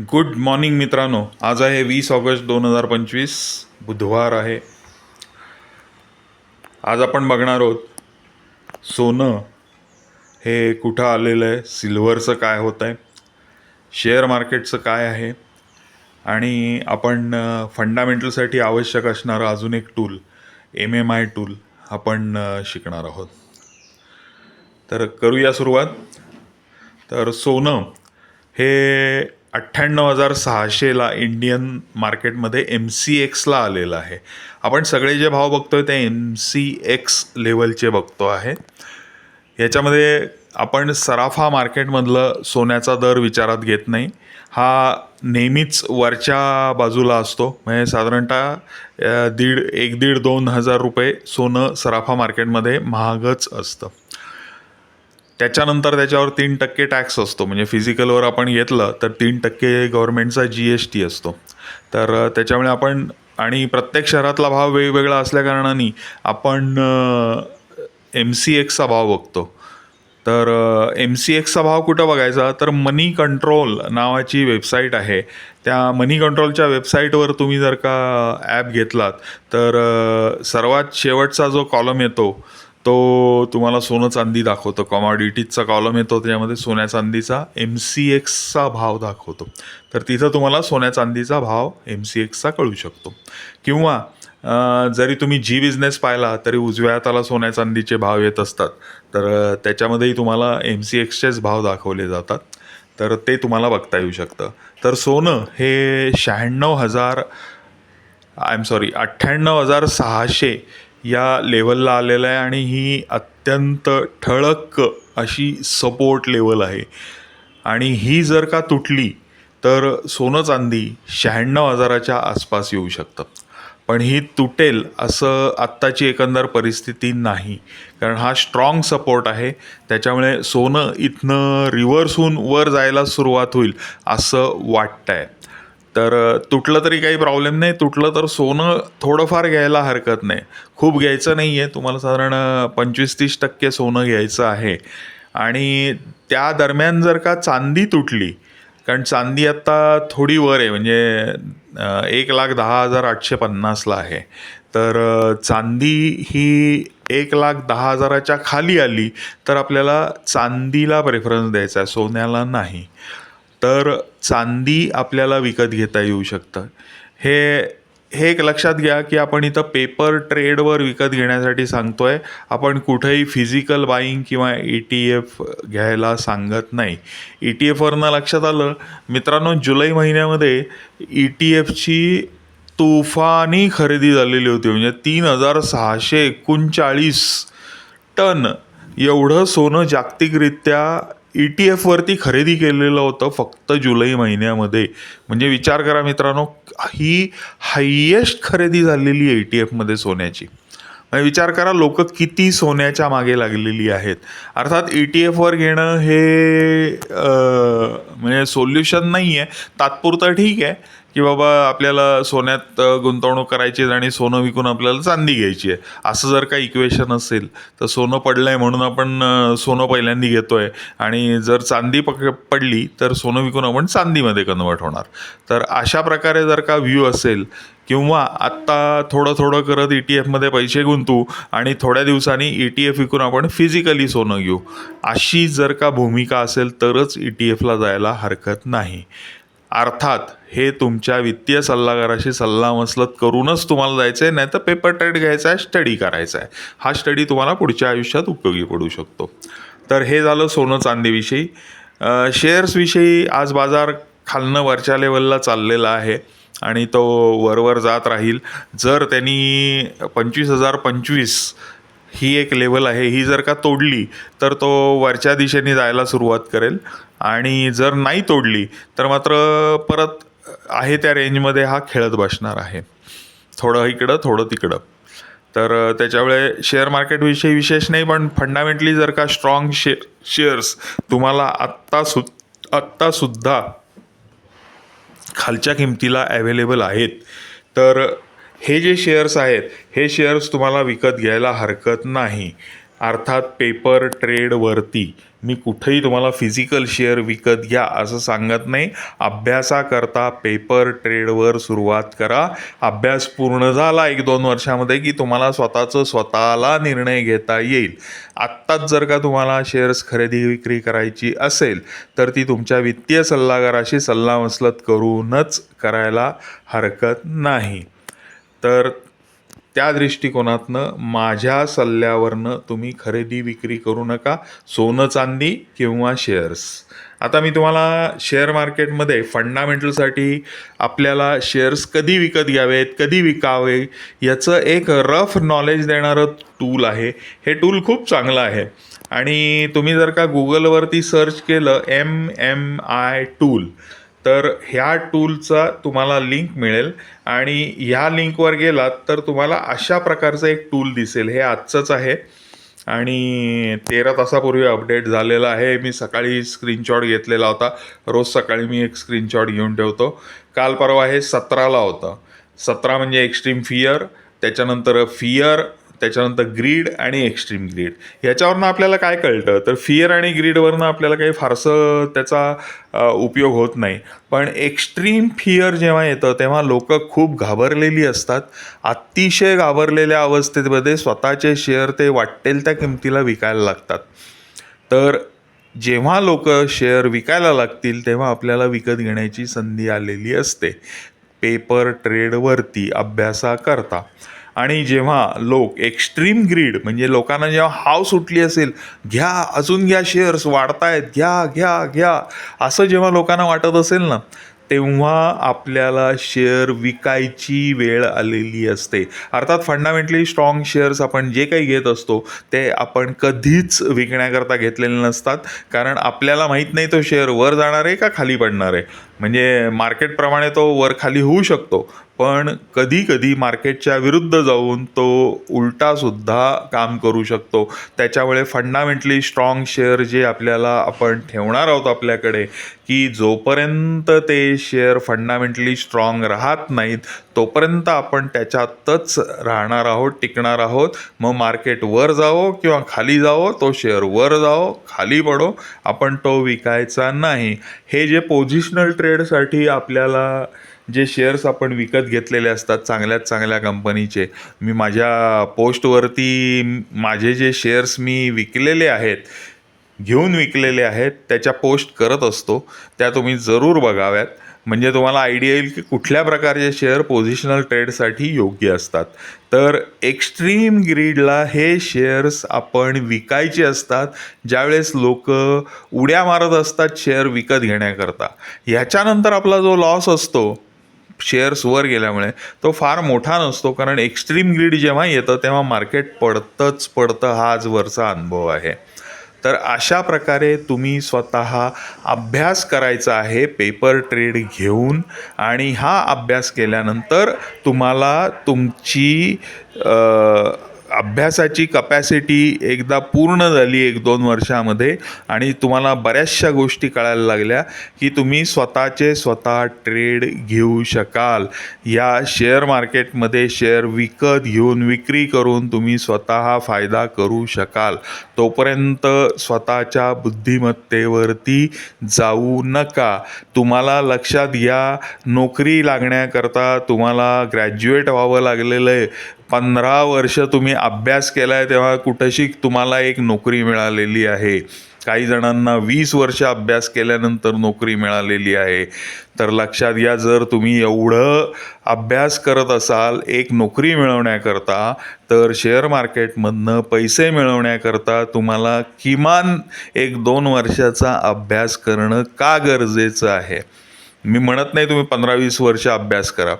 Good morning मित्रांनो. आज आहे वीस ऑगस्ट दोन हजार पंचवीस. बुधवार आहे. आज आपण बघणार आहोत सोनं हे कुठं आलेलं आहे सिल्वरचं काय होतं आहे शेअर मार्केटचं काय आहे आणि आपण फंडामेंटलसाठी आवश्यक असणारं अजून एक tool M M I tool आपण शिकणार आहोत. तर करूया सुरुवात. तर सोनं हे अठ्ठ्याण्णव हजार सहाशेला इंडियन मार्केटमध्ये एम सी एक्सला आलेला आहे. आपण सगळे जे भाव बघतो आहे ते एम सी एक्स लेवलचे बघतो आहे. याच्यामध्ये आपण सराफा मार्केटमधलं सोन्याचा दर विचारात घेत नाही. हा नेहमीच वरच्या बाजूला असतो. म्हणजे साधारणतः दीड एक दीड दोन हजार रुपये सोनं सराफा मार्केटमध्ये महागच असतं. त्याच्यानंतर त्याच्यावर तीन टक्के टॅक्स असतो. म्हणजे फिजिकलवर आपण घेतलं तर तीन टक्के गव्हर्नमेंटचा जी एस टी असतो. तर त्याच्यामुळे आपण आणि प्रत्येक शहरातला भाव वेगवेगळा असल्याकारणाने आपण एम सी एक्सचा भाव बघतो. तर एम सी एक्सचा भाव कुठं बघायचा? तर मनी कंट्रोल नावाची वेबसाईट आहे. त्या मनी कंट्रोलच्या वेबसाईटवर तुम्ही जर का ॲप घेतलात तर सर्वात शेवटचा जो कॉलम येतो तो तुम्हाला सोनं चांदी दाखवतो. कॉमॉडिटीजचा कॉलम येतो त्याच्यामध्ये सोन्या चांदीचा एम सी एक्सचा भाव दाखवतो. तर तिथं तुम्हाला सोन्या चांदीचा भाव एम सी एक्सचा कळू शकतो. किंवा जरी तुम्ही जी बिझनेस पाहिला तरी उजव्या हाताला सोन्या चांदीचे भाव येत असतात. तर त्याच्यामध्येही तुम्हाला एम सी एक्सचेच भाव दाखवले जातात. तर ते तुम्हाला बघता येऊ शकतं. तर सोनं हे शहाण्णव हजार आय एम सॉरी अठ्ठ्याण्णव हजार सहाशे या लेवलला आलेलं आहे आणि ही अत्यंत ठळक अशी सपोर्ट लेवल आहे. आणि ही जर का तुटली तर सोनं चांदी शहाण्णव हजाराच्या आसपास येऊ शकतं. पण ही तुटेल असं आत्ताची एकंदर परिस्थिती नाही. कारण हा स्ट्रॉंग सपोर्ट आहे. त्याच्यामुळे सोनं इथनं रिव्हर्स होऊन वर जायला सुरुवात होईल असं वाटतंय. तर तुटलं तरी काही प्रॉब्लेम नाही. तुटलं तर सोनं थोडंफार घ्यायला हरकत नाही. खूप घ्यायचं नाही आहे तुम्हाला साधारण पंचवीस तीस टक्के सोनं घ्यायचं आहे. आणि त्या दरम्यान जर का चांदी तुटली कारण चांदी आत्ता थोडी वर आहे म्हणजे एक लाख दहा हजार आठशे पन्नासला आहे. तर चांदी ही एक लाख दहा हजाराच्या खाली आली तर आपल्याला चांदीला प्रेफरन्स द्यायचा आहे सोन्याला नाही. तर चांदी आपल्याला विकत घेता येऊ शकतं. हे हे एक लक्षात घ्या की आपण इथं पेपर ट्रेडवर विकत घेण्यासाठी सांगतो आहे आपण कुठेही फिजिकल बाईंग किंवा ई टी एफ घ्यायला सांगत नाही. ई टी एफवरनं लक्षात आलं? मित्रांनो जुलै महिन्यामध्ये ई टी एफची तुफानी खरेदी झालेली होती. म्हणजे तीन हजार सहाशे एकोणचाळीस टन एवढं सोनं जागतिकरित्या ई टी एफवरती खरेदी केलेलं होतं फक्त जुलै महिन्यामध्ये. म्हणजे विचार करा मित्रांनो ही हायेस्ट खरेदी झालेली आहे ई टी एफमध्ये सोन्याची. म्हणजे विचार करा लोक किती सोन्याच्या मागे लागलेली आहेत. अर्थात ई टी एफवर घेणं हे म्हणजे सोल्युशन नाही आहे तात्पुरतं ठीक आहे. की बाबा आपल्याला सोन्यात गुंतवणूक करायची आणि सोनं विकून आपल्याला चांदी घ्यायची आहे. असं जर का इक्वेशन असेल तर सोनं पडलं आहे म्हणून आपण सोनं पहिल्यांदा घेतोय. आणि जर चांदी पक पडली तर सोनं विकून आपण चांदीमध्ये कन्वर्ट होणार. तर अशा प्रकारे जर का व्ह्यू असेल किंवा आत्ता थोडं थोडं करत ई टी एफमध्ये पैसे गुंतू आणि थोड्या दिवसांनी ई टी एफ विकून आपण फिजिकली सोनं घेऊ अशी जर का भूमिका असेल तरच ई टी एफला जायला हरकत नाही. अर्थात हे तुमच्या वित्तीय सल्लागाराशी सल्लामसलत करूनच तुम्हाला जायचं आहे नाही तर पेपर ट्रेड घ्यायचा आहे स्टडी करायचा आहे. हा स्टडी तुम्हाला पुढच्या आयुष्यात उपयोगी पडू शकतो. तर हे झालं सोनं चांदीविषयी. शेअर्सविषयी आज बाजार खालनं वरच्या लेवलला चाललेला आहे आणि तो वरवर जात राहील. जर त्यांनी पंचवीस हजार पंचवीस ही एक लेवल आहे ही जर का तोडली तर तो वरच्या दिशेने जायला सुरुवात करेल. आणि जर नाही तोडली तर मात्र परत आहे त्या रेंजमध्ये हा खेळत बसणार आहे. थोडं इकडं थोडं तिकडं. तर त्याच्यामुळे शेअर मार्केटविषयी विशेष नाही पण फंडामेंटली जर का स्ट्रॉंग शे शेअर्स तुम्हाला आत्ता सु आत्तासुद्धा खालच्या किमतीला ॲवेलेबल आहेत तर हे जे शेअर्स आहेत हे शेअर्स तुम्हाला विकत घ्यायला हरकत नाही. अर्थात पेपर ट्रेडवरती मी कुठेही तुम्हाला फिजिकल शेअर विकत घ्या असं सांगत नाही. अभ्यासाकरता पेपर ट्रेडवर सुरुवात करा. अभ्यास पूर्ण झाला एक दोन वर्षामध्ये की तुम्हाला स्वतःचं स्वतःला निर्णय घेता येईल. आत्ताच जर का तुम्हाला शेअर्स खरेदी विक्री करायची असेल तर ती तुमच्या वित्तीय सल्लागाराशी सल्लामसलत करूनच करायला हरकत नाही. तर त्या दृष्टिकोनातनं माझ्या सल्ल्यावरनं तुम्ही खरेदी विक्री करू नका सोनं चांदी किंवा शेअर्स आता मी तुम्हाला शेअर मार्केटमध्ये फंडामेंटलसाठी आपल्याला शेअर्स कधी विकत घ्यावेत कधी विकावे याचं एक रफ नॉलेज देणारं टूल आहे. हे टूल खूप चांगलं आहे. आणि तुम्ही जर का गुगलवरती सर्च केलं एम एम आय टूल तर ह्या टूलचा तुम्हाला लिंक मिळेल. आणि ह्या लिंकवर गेलात तर तुम्हाला अशा प्रकारचं एक टूल दिसेल. हे आजचंच आहे. आणि तेरा तासापूर्वी अपडेट झालेलं आहे. मी सकाळी स्क्रीनशॉट घेतलेला होता. रोज सकाळी मी एक स्क्रीनशॉट घेऊन ठेवतो. काल परवा हे सतराला होतं. सतरा म्हणजे एक्स्ट्रीम फिअर त्याच्यानंतर फिअर त्याच्यानंतर ग्रीड आणि एक्स्ट्रीम ग्रीड ह्याच्यावरनं आपल्याला काय कळतं? तर फिअर आणि ग्रीडवरनं आपल्याला काही फारसं त्याचा उपयोग होत नाही. पण एक्स्ट्रीम फिअर जेव्हा येतं तेव्हा लोक खूप घाबरलेली असतात. अतिशय घाबरलेल्या अवस्थेमध्ये स्वतःचे शेअर ते वाटेल त्या किमतीला विकायला लागतात. तर जेव्हा लोक शेअर विकायला लागतील तेव्हा आपल्याला विकत घेण्याची संधी आलेली असते. पेपर ट्रेडवरती अभ्यासा करता आणि जेव्हा लोक एक्स्ट्रीम ग्रीड म्हणजे लोकांना जेव्हा हाव सुटली असेल घ्या अजून घ्या शेअर्स वाढतायत घ्या घ्या घ्या असं जेव्हा लोकांना वाटत असेल ना तेव्हा आपल्याला शेअर विकायची वेळ आलेली असते. अर्थात फंडामेंटली स्ट्रॉंग शेअर्स आपण जे काही घेत असतो ते आपण कधीच विकण्याकरता घेतलेले नसतात. कारण आपल्याला माहीत नाही तो शेअर वर जाणार आहे का खाली पडणार आहे. म्हणजे मार्केटप्रमाणे तो वर खाली होऊ शकतो. पण कधी कधी मार्केटच्या विरुद्ध जाऊन तो उलटासुद्धा काम करू शकतो. त्याच्यामुळे फंडामेंटली स्ट्रॉंग शेअर जे आपल्याला आपण ठेवणार आहोत आपल्याकडे की जोपर्यंत ते शेअर फंडामेंटली स्ट्रॉंग राहत नाहीत तोपर्यंत आपण त्याच्यातच राहणार आहोत टिकणार आहोत. मग मार्केट वर जावो किंवा खाली जावो तो शेअर वर जावो खाली पडो आपण तो विकायचा नाही. हे जे पोझिशनल ट्रेडसाठी आपल्याला जे शेअर्स आपण विकत घेतलेले असतात चांगल्यात चांगल्या कंपनीचे मी माझ्या पोस्टवरती माझे जे शेअर्स मी विकलेले आहेत घेऊन विकलेले आहेत त्याच्या पोस्ट करत असतो त्या तुम्ही जरूर बघाव्यात. म्हणजे तुम्हाला आयडिया येईल की कुठल्या प्रकारचे शेअर पोझिशनल ट्रेडसाठी योग्य असतात. तर एक्स्ट्रीम ग्रीडला हे शेअर्स आपण विकायचे असतात ज्यावेळेस लोक उड्या मारत असतात शेअर विकत घेण्याकरता. ह्याच्यानंतर आपला जो लॉस असतो शेअर्स वर गेल्यामुळे तो फार मोठा नसतो कारण एक्स्ट्रीम ग्रीड जेव्हा येतं तेव्हा मार्केट पडतंच पडतं हा आज वरचा अनुभव आहे. तर अशा प्रकारे तुम्ही स्वतः अभ्यास करायचा आहे पेपर ट्रेड घेऊन आणि हा अभ्यास केल्यानंतर तुम्हाला तुमची अभ्यासाची कपॅसिटी एकदा पूर्ण झाली एक दोन वर्षामध्ये आणि तुम्हाला बऱ्याचशा गोष्टी कळायला लागल्या की तुम्ही स्वतःचे स्वतः ट्रेड घेऊ शकाल. या शेअर मार्केटमध्ये शेअर विकत घेऊन विक्री करून तुम्ही स्वतः फायदा करू शकाल. तोपर्यंत स्वतःच्या बुद्धिमत्तेवरती जाऊ नका. तुम्हाला लक्षात घ्या नोकरी लागण्याकरता तुम्हाला ग्रॅज्युएट व्हावं लागलेलं आहे. पंधरा वर्ष तुम्ही अभ्यास केला आहे तेव्हा कुठेशी तुम्हाला एक नोकरी मिळालेली आहे. काही जणांना वीस वर्ष अभ्यास केल्यानंतर नोकरी मिळालेली आहे. तर लक्षात घ्या जर तुम्ही एवढं अभ्यास करत असाल एक नोकरी मिळवण्याकरता तर शेअर मार्केटमधनं पैसे मिळवण्याकरता तुम्हाला किमान एक दोन वर्षाचा अभ्यास करणं का गरजेचं आहे? मी म्हणत नाही तुम्ही पंधरा वीस वर्ष अभ्यास करा.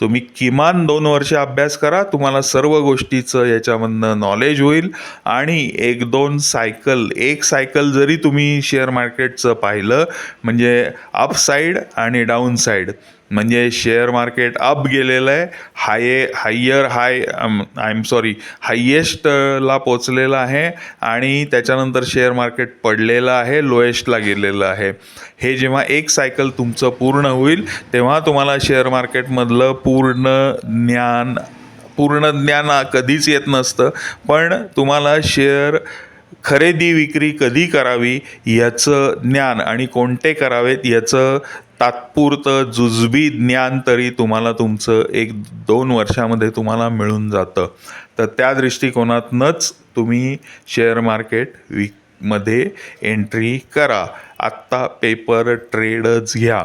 तुम्ही किमान दोन वर्ष अभ्यास करा तुम्हाला सर्व गोष्टीचं याच्यामधनं नॉलेज होईल. आणि एक दोन सायकल एक सायकल जरी तुम्ही शेअर मार्केटचं पाहिलं म्हणजे अपसाईड आणि डाऊन साईड म्हणजे शेअर मार्केट अप गेलेलं आहे. High higher high I am sorry हायेस्टला पोचलेलं आहे आणि त्याच्यानंतर शेअर मार्केट पडलेलं आहे लोएस्टला गेलेलं आहे. हे जेव्हा एक सायकल तुमचं पूर्ण होईल तेव्हा तुम्हाला शेअर मार्केटमधलं पूर्ण ज्ञान पूर्ण ज्ञान कधीच येत नसतं. पण तुम्हाला शेअर खरेदी विक्री कधी करावी याचं ज्ञान आणि कोणते करावेत याचं तात्पुरतं जुजबी ज्ञान तरी तुम्हाला तुमचं एक दोन वर्षामध्ये तुम्हाला मिळून जातं. तर त्या दृष्टिकोनातनंच तुम्ही शेअर मार्केट विकमध्ये एंट्री करा. आत्ता पेपर ट्रेडच घ्या.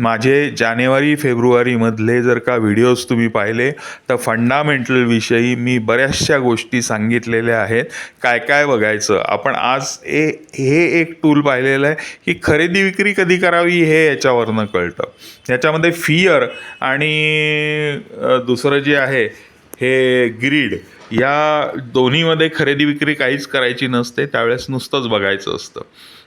माझे जानेवारी फेब्रुवारीमधले जर का व्हिडिओज तुम्ही पाहिले तर फंडामेंटलविषयी मी बऱ्याचशा गोष्टी सांगितलेल्या आहेत. काय काय बघायचं? आपण आज ए हे एक टूल पाहिलेलं आहे की खरेदी विक्री कधी करावी हे याच्यावरनं कळतं. याच्यामध्ये फिअर आणि दुसरं जे आहे हे ग्रीड या दोन्हीमध्ये खरेदी विक्री काहीच करायची नसते त्यावेळेस नुसतंच बघायचं असतं.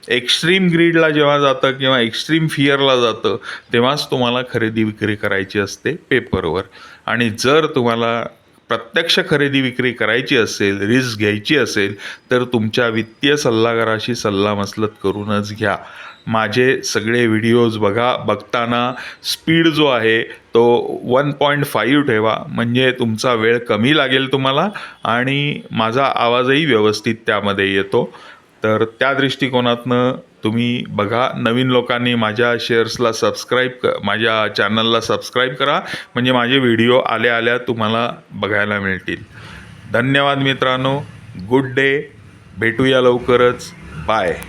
एक्स्ट्रीम ग्रीडला जेव्हा जातं किंवा एक्स्ट्रीम फिअरला जातं तेव्हाच तुम्हाला खरेदी विक्री करायची असते पेपरवर आणि जर तुम्हाला प्रत्यक्ष खरेदी विक्री करायची असेल रिस्क घ्यायची असेल तर तुमच्या वित्तीय सल्लागाराशी सल्लामसलत करूनच घ्या. माझे सगळे व्हिडिओज बघा. बघताना स्पीड जो आहे तो वन पॉईंट फाईव्ह ठेवा. म्हणजे तुमचा वेळ कमी लागेल तुम्हाला आणि माझा आवाजही व्यवस्थित त्यामध्ये येतो. तर त्या दृष्टिकोनातनं तुम्ही बघा. नवीन लोकांनी माझ्या शेअर्सला सबस्क्राईब क माझ्या चॅनलला सबस्क्राईब करा. म्हणजे माझे व्हिडिओ आल्या आल्या तुम्हाला बघायला मिळतील. धन्यवाद मित्रांनो. गुड डे भेटूया लवकरच. बाय